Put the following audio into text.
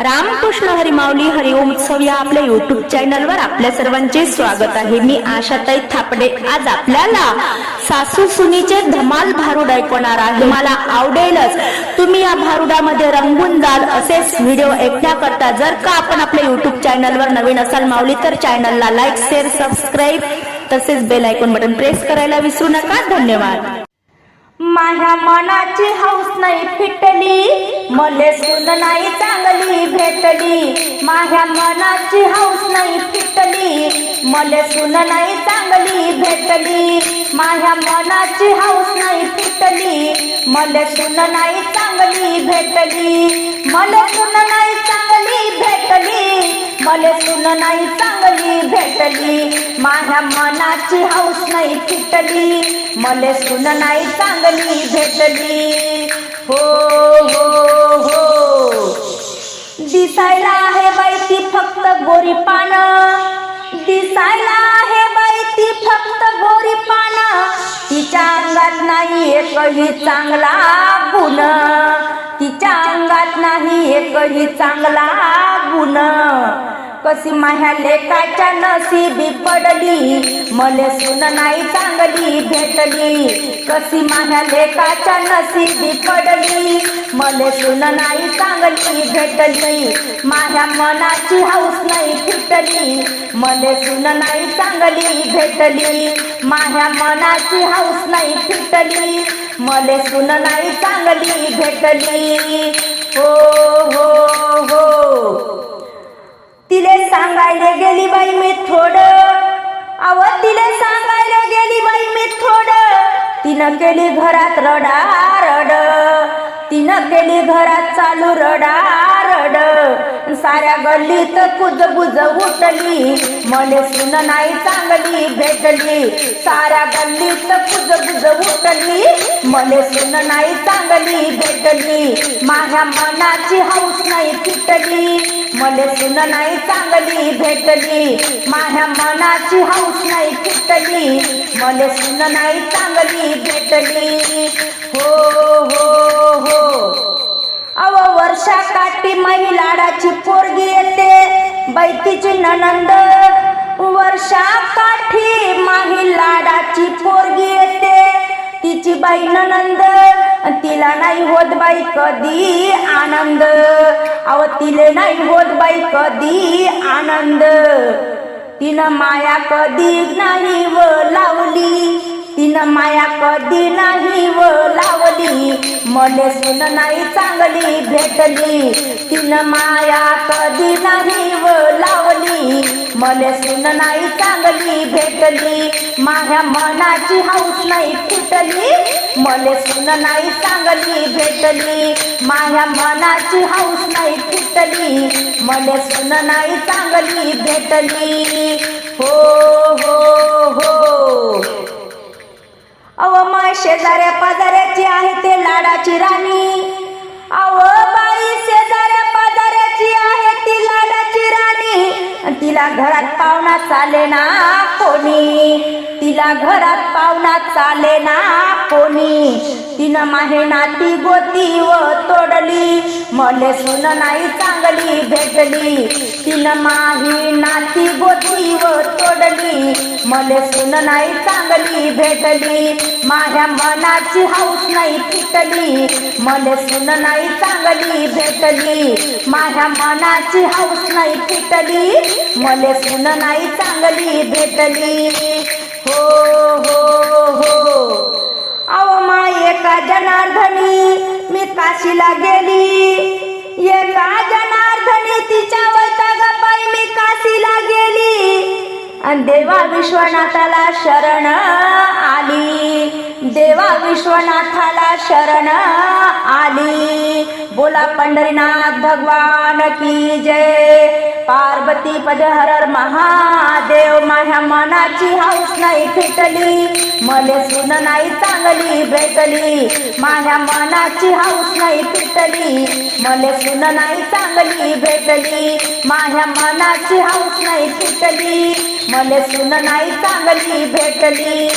रामकृष्ण हरिमावली हरिओम उत्सव या आपल्या युट्यूब चॅनलवर आपल्या सर्वांचे स्वागत आहे. मी आशाताई थापडे. आज आपल्याला सासू सुनीचे धमाल भारूड ऐकवणार आहे. मला आवडेलच. तुम्ही या भारुडामध्ये रंगून जाल असेच व्हिडिओ ऐकण्याकरता जर का आपण आपल्या युट्यूब चॅनलवर नवीन असाल माऊली तर चॅनलला लाईक शेअर सबस्क्राईब तसेच बेल ऐकून बटन प्रेस करायला विसरू नका. धन्यवाद. माझ्या मनाची हौस नाही फिटली. मले सुन नाही चांगली भेटली. माझ्या मनाची हौस नाही फिटली. मले सुन नाही चांगली भेटली. माझ्या मनाची हौस नाही फिटली. मले सुन नाही चांगली भेटली. मले सुन नाही चांगली भेटली. मले सुन नाही चांगली भेटली. माझ्या मनाची हौस नाही फिटली. मले सुन नाही चांगली भेटली. हो हो हो. दिसायला आहे बाई ती फक्त गोरी पान. दिसायला आहे बाई ती फक्त गोरी पान. तिच्या अंगात नाही एकही चांगला गुण. तिच्या अंगात नाही एकही चांगला गुण. कशी माह्या लेकाच्या नसीबी पडली. मले सुन नाही चांगली भेटली. कशी माह्या लेकाच्या नसीबी पडली. मले सुन नाही चांगली भेटली. माझ्या मनाची हौस नाही फिटली. मले सुन नाही चांगली भेटली. माझ्या मनाची हौस नाही फिटली. मले सुन नाही चांगली भेटली. हो हो हो. तिले सांगायला गेली बाई मी थोडं. अव तिले सांगायला गेली बाई मी थोडं. तिनं केली घरात रडा रड तिनं केली घरात चालू रडा साऱ्या गल्लीत कुजबुज उठली. मले सुन नाही चांगली भेटली. साऱ्या गल्लीत कुजबुज उठली. मले सुन नाही चांगली भेटली. माझ्या मनाची हौस नाही फिटली. मले सुन नाही चांगली भेटली. माझ्या मनाची हौस नाही फिटली. मले सुन नाही चांगली भेटली. हो हो हो अव वर्षा काठी माही पोरगी येते. बैतीची ननंद वर्षा काठी माही लाडाची पोरगी येते. तिची बाई ननंद तिला नाही होत बाई कधी आनंद. अव तिले नाही होत बाई कधी आनंद. तिनं माया कधी नाही व लावली. तिनं माया कधी नाही व लावली. मले सुन नाही चांगली भेटली. तिनं माया कधी नाही व लावली. मले सुन नाही चांगली भेटली. माझ्या मनाची हौस नाही फुटली. मले सुन नाही चांगली भेटली. माझ्या मनाची हौस नाही फुटली. मले सुन नाही चांगली भेटली. हो हो हो. शेजाऱ्या पाजाऱ्याची आहे ते लाडाची राणी. आव बाई शेजाऱ्या पाजाऱ्याची आहे ती लाडाची राणी. तिला घरात पाहुणा चाले ना कोणी? तिला घरात पाहुणा चाले ना कोणी? तिनं माहे नाती गोती व तोडली. मले सुन नाही चांगली भेटली. तिनं माही नाती गोती व तोडली. मले सुन नाही चांगली भेटली. माझ्या मनाची हौस नाही पिटली. मले सुन नाही चांगली भेटली. माझ्या मनाची हौस नाही पिटली. मले सुन नाही चांगली भेटली. हो हो. काशीला गेली. एका जनार्दनी तिच्या वैतागा पायी मी काशीला गेली. आणि देवा विश्वनाथाला शरण आली. देवा विश्वनाथाला शरण आली. बोला पंढरीनाथ भगवान की जय. पार्वती पद हर महादेव माझ्या मनाची हौस नाही फिटली. मले सुन नाही चांगली भेटली. माझ्या मनाची हौस नाही फिटली. मले सुन नाही चांगली भेटली. माझ्या मनाची हौस नाही फिटली. मले सुन नाही चांगली भेटली.